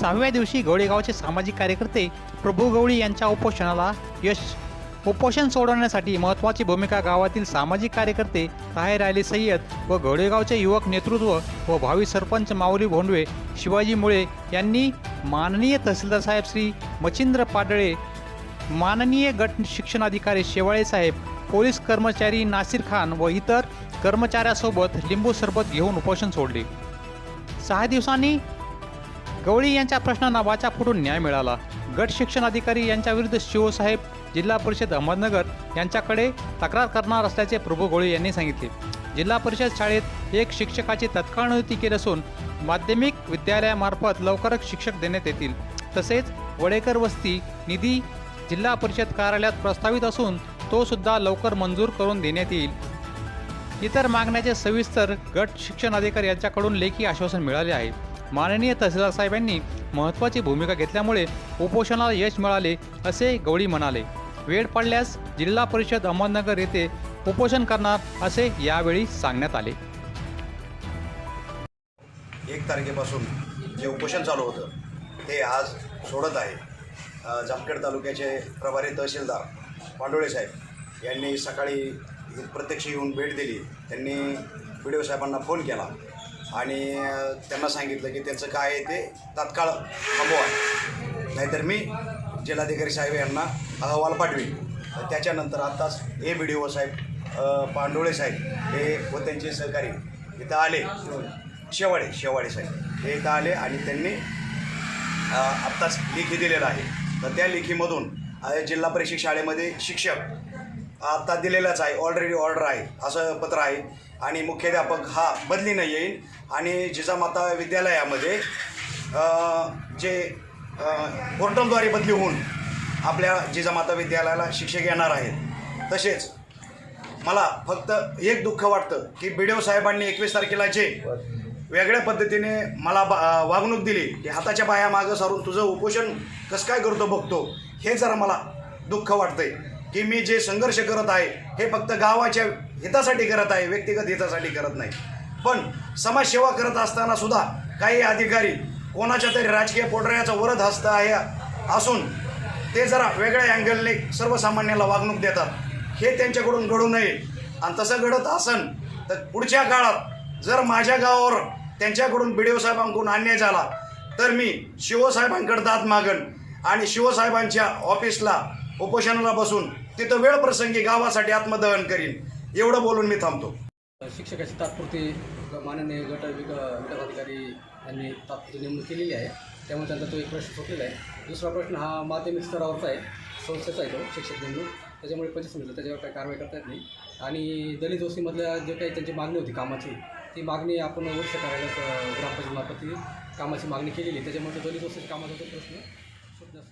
सहाव्या दिवशी गवळेगावचे सामाजिक कार्यकर्ते प्रभू गवळी यांच्या उपोषणाला यश उपोषण सोडवण्यासाठी महत्त्वाची भूमिका गावातील सामाजिक कार्यकर्ते ताहेर अली सय्यद व घोडेगावचे युवक नेतृत्व व भावी सरपंच माऊली भोंडवे शिवाजी मुळे यांनी माननीय तहसीलदार साहेब श्री मच्छिंद्र पाडळे माननीय गट शिक्षणाधिकारी शेवाळे साहेब पोलीस कर्मचारी नासिर खान व इतर कर्मचाऱ्यासोबत लिंबू सरबत घेऊन उपोषण सोडले. सहा दिवसांनी गवळी यांच्या प्रश्नांना वाचा फुटून न्याय मिळाला. गट शिक्षण अधिकारी यांच्याविरुद्ध शिवसाहेब जिल्हा परिषद अहमदनगर यांच्याकडे तक्रार करणार असल्याचे प्रभू गोळे यांनी सांगितले. जिल्हा परिषद शाळेत एक शिक्षकाची तत्काळ नियुक्ती केली असून माध्यमिक विद्यालयामार्फत लवकरच शिक्षक देण्यात येतील. तसेच वडेकर वस्ती निधी जिल्हा परिषद कार्यालयात प्रस्तावित असून तो सुद्धा लवकर मंजूर करून देण्यात येईल. इतर मागण्याचे सविस्तर गट शिक्षण अधिकारी यांच्याकडून लेखी आश्वासन मिळाले आहे. माननीय तहसीलदार साहेबांनी महत्त्वाची भूमिका घेतल्यामुळे उपोषणाला यश मिळाले असे गवळी म्हणाले. वेळ पडल्यास जिल्हा परिषद अहमदनगर येथे उपोषण करणार असे यावेळी सांगण्यात आले. एक तारखेपासून जे उपोषण चालू होतं ते आज सोडत आहे. जामखेड तालुक्याचे प्रभारी तहसीलदार पांडोळे साहेब यांनी सकाळी प्रत्यक्ष येऊन भेट दिली. त्यांनी बी डी साहेबांना फोन केला. आणि त्यांना सांगितलं की त्यांचं काय आहे ते तात्काळ थांबवा. नाहीतर मी जिल्हाधिकारी साहेब यांना अहवाल पाठवेन. त्याच्यानंतर आत्ताच हे बी डी ओ साहेब पांडोळे साहेब हे व त्यांचे सहकारी इथं आले. शेवाळे शेवाळे साहेब हे इथं आले आणि त्यांनी आत्ताच लेखी दिलेला आहे. तर त्या लेखीमधून जिल्हा परिषद शाळेमध्ये शिक्षक आत्ता दिलेलाच आहे ऑलरेडी ऑर्डर आहे असं पत्र आहे. आणि मुख्याध्यापक हा बदली न येईल आणि जिजामाता विद्यालयामध्ये जे पोर्टलद्वारे बदली होऊन आपल्या जिजामाता विद्यालयाला शिक्षक येणार आहेत. तसेच मला फक्त एक दुःख वाटतं की बी साहेबांनी एकवीस तारखेला जे वेगळ्या पद्धतीने मला बा वागणूक दिली की हाताच्या बाया मागं सारून तुझं उपोषण कसं काय करतो बघतो हे जरा मला दुःख वाटतंय. की मी जे संघर्ष करत आहे हे फक्त गावाच्या हितासाठी करत आहे व्यक्तिगत हितासाठी करत नाही. पण समाजसेवा करत असताना सुद्धा काही अधिकारी कोणाच्या तरी राजकीय पोटऱ्याचा वरद हस्त आहे असून ते जरा वेगळ्या अँगलने सर्वसामान्याला वागणूक देतात. हे त्यांच्याकडून घडू नये. आणि तसं घडत असन तर पुढच्या काळात जर माझ्या गावावर त्यांच्याकडून बी डी ओ साहेबांकडून अन्याय झाला तर मी शिवसाहेबांकडे दाद मागन आणि शिवसाहेबांच्या ऑफिसला उपोषणाला बसून तिथं वेळप्रसंगी गावासाठी आत्मदहन करीन. एवढं बोलून मी थांबतो. शिक्षकाची तात्पुरती माननीय गट विक विकास अधिकारी यांनी तात्पुरती नेमणूक केलेली आहे. त्यामुळे त्यांचा तो एक प्रश्न सुटलेला आहे. दुसरा प्रश्न हा माध्यमिक स्तरावरचा आहे. संस्थेचा आहे तो शिक्षक नेमणूक. त्याच्यामुळे पंचवीस मिळतं त्याच्यावर काही कारवाई करता येत नाही. आणि दलित वस्तीमधल्या जे काही त्यांची मागणी होती कामाची ती मागणी आपण वर्ष करायला अ, ती कामाची मागणी केलेली आहे. त्याच्यामुळे दलित वस्तीच्या कामाचा तो प्रश्न सुटण्यास